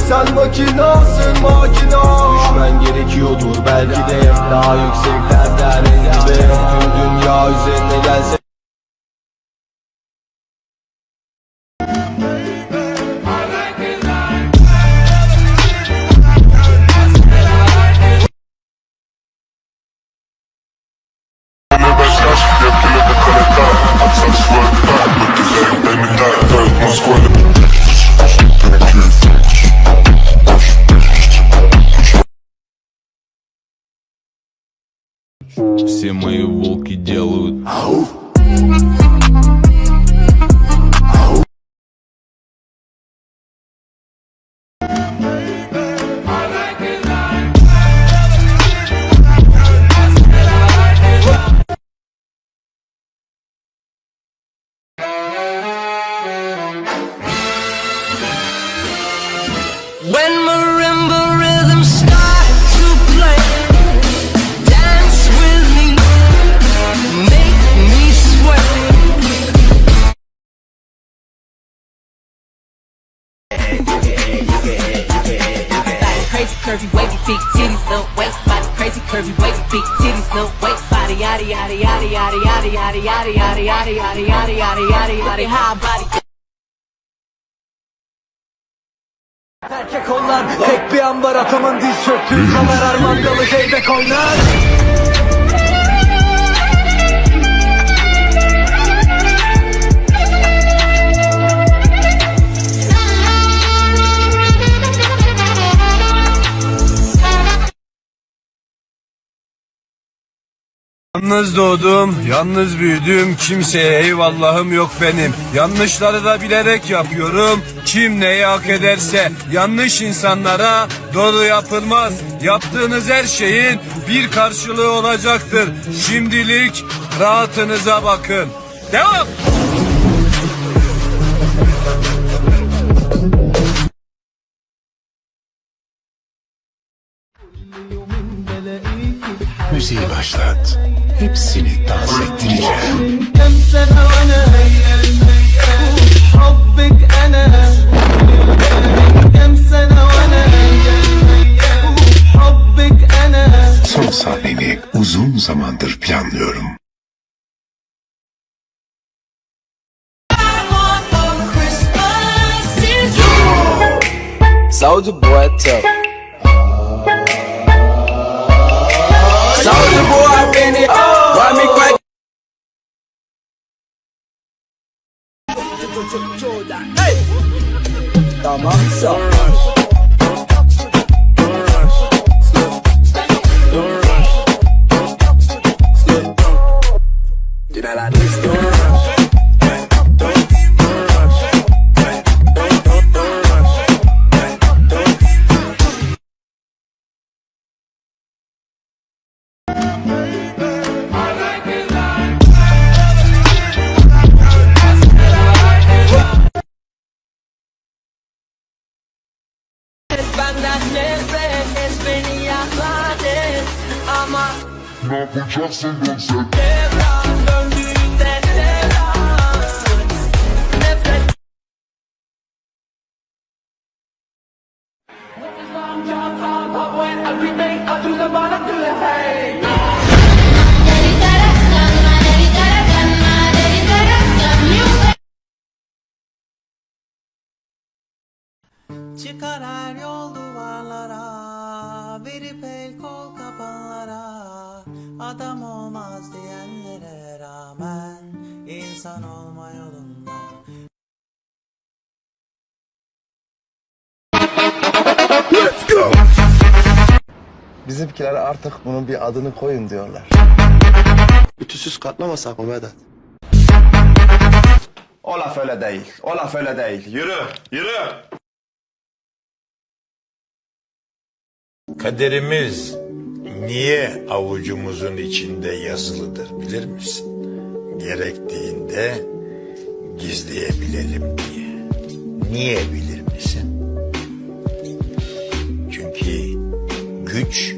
Sen makinasın makina. Düşmen gerekiyordur belki de. Daha yükseklerden en Tüm dünya üzerine gelse Erkek onlar tek bir an var atamın diz çöktüğü Kamer Armandalı Zeybek oynar Yalnız doğdum, yalnız büyüdüm, kimseye eyvallahım yok benim. Yanlışları da bilerek yapıyorum, kim neyi hak ederse. Yanlış insanlara doğru yapılmaz. Yaptığınız her şeyin bir karşılığı olacaktır. Şimdilik rahatınıza bakın. Devam! müziği başlat. Hepsini dans ettireceğim. Son sahneni uzun zamandır planlıyorum. Soldier boy, tough. boy, I ran it. Oh. Why Ne yapacaksın ben sen? Çıkar her yol duvarlara Verip el kol kapanlara Adam olmaz diyenlere rağmen insan olma yolunda Bizimkiler artık bunun bir adını koyun diyorlar. Ütüsüz katlamasak mı Vedat? O laf öyle değil. O laf öyle değil. Yürü, yürü. Kaderimiz niye avucumuzun içinde yazılıdır bilir misin? Gerektiğinde gizleyebilelim diye. Niye bilir misin? Çünkü güç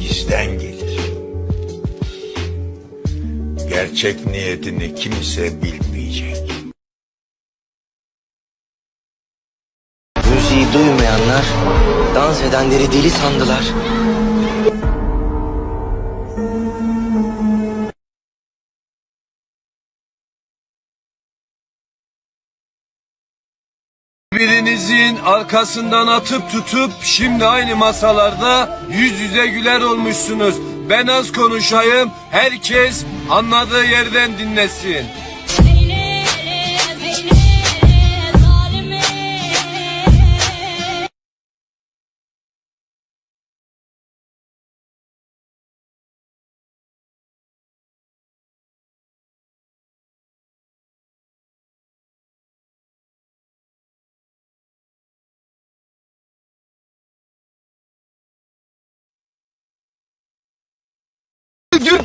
gizden gelir. gerçek niyetini kimse bilmeyecek. Edenleri deli sandılar. Birinizin arkasından atıp tutup şimdi aynı masalarda yüz yüze güler olmuşsunuz. Ben az konuşayım, herkes anladığı yerden dinlesin.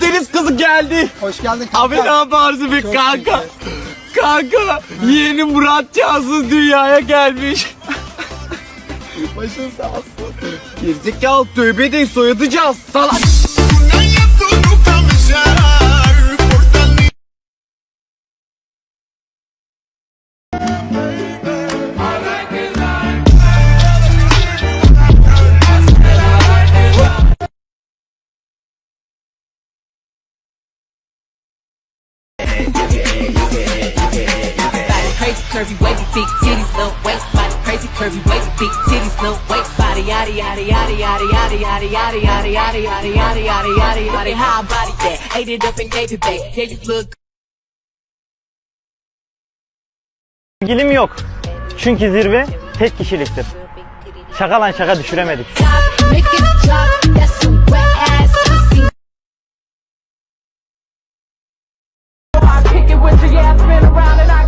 Deniz kızı geldi. Hoş geldin Abi ne yaparsın be kanka? Kanka yeğeni Murat Cansız dünyaya gelmiş. Başın sağ olsun. Gerizekalı tövbe de soyatacağız salak. Yada yada yada yada yada yada yada yada yada yada yada yada yada. How I body that? Ate it up and gave it back. Yeah, you look İlgilim yok. Çünkü zirve tek kişiliktir. Şaka lan şaka düşüremedik. it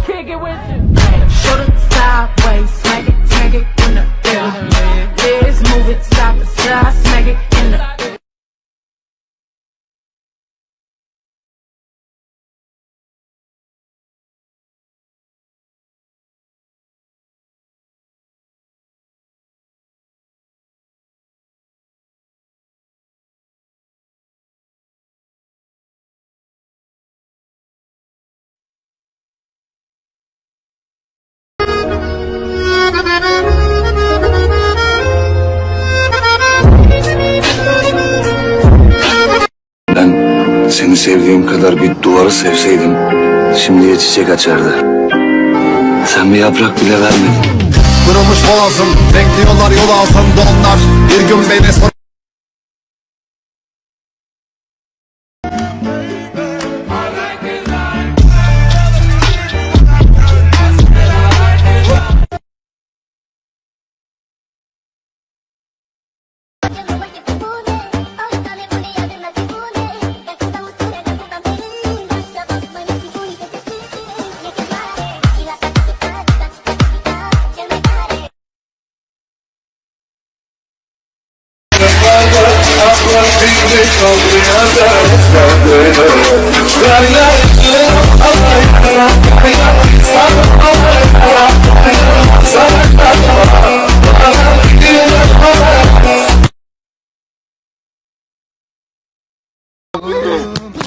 kick it with you, with stop it! Stop! smack it. Sevdiğim kadar bir duvarı sevseydim şimdiye çiçek açardı. Sen bir yaprak bile vermedin. Kırılmış boğazım Bekliyorlar yol altında onlar Bir gün beni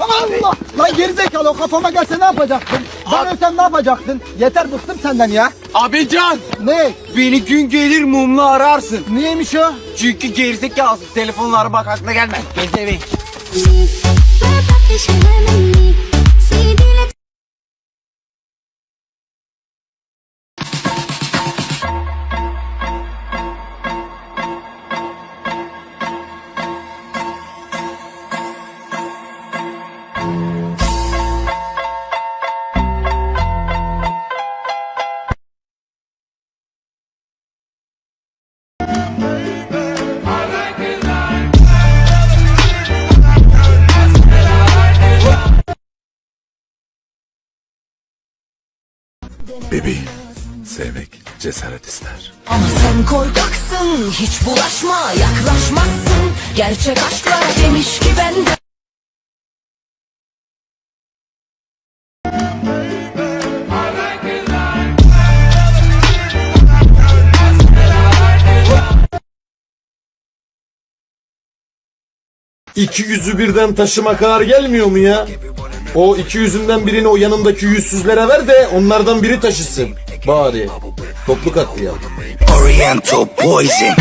Allah! Lan gerizekalı o kafama gelse ne yapacaktın? Ben ölsem ne yapacaktın? Yeter bıktım senden ya. Abican Ne? beni gün gelir mumla ararsın. Niyeymiş o? Çünkü gerizekalı telefonlara bak aklına gelmez. Me, where about this you? Bebeğim, sevmek cesaret ister. Ama sen korkaksın, hiç bulaşma, yaklaşmazsın. Gerçek aşklar demiş ki bende. İki yüzü birden taşıma kadar gelmiyor mu ya? O iki yüzünden birini o yanındaki yüzsüzlere ver de onlardan biri taşısın. Bari. Toplu katliam. Oriental poison.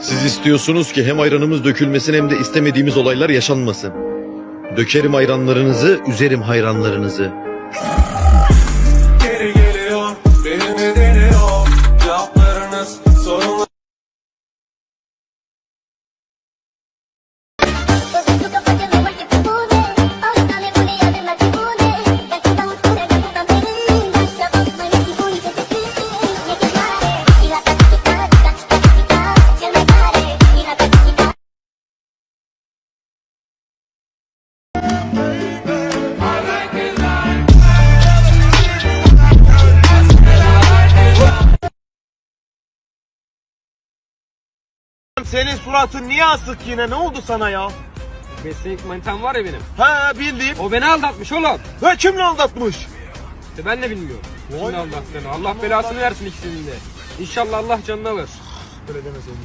Siz istiyorsunuz ki hem ayranımız dökülmesin hem de istemediğimiz olaylar yaşanmasın. Dökerim ayranlarınızı, üzerim hayranlarınızı. Senin suratın niye asık yine? Ne oldu sana ya? Mesleğin manitam var ya benim. Ha bildim. O beni aldatmış oğlum. Ha kimle aldatmış? İşte ben de bilmiyorum. Kimle aldattığını. Allah belasını versin ikisinin de. İnşallah Allah canını alır. Böyle demeseydin.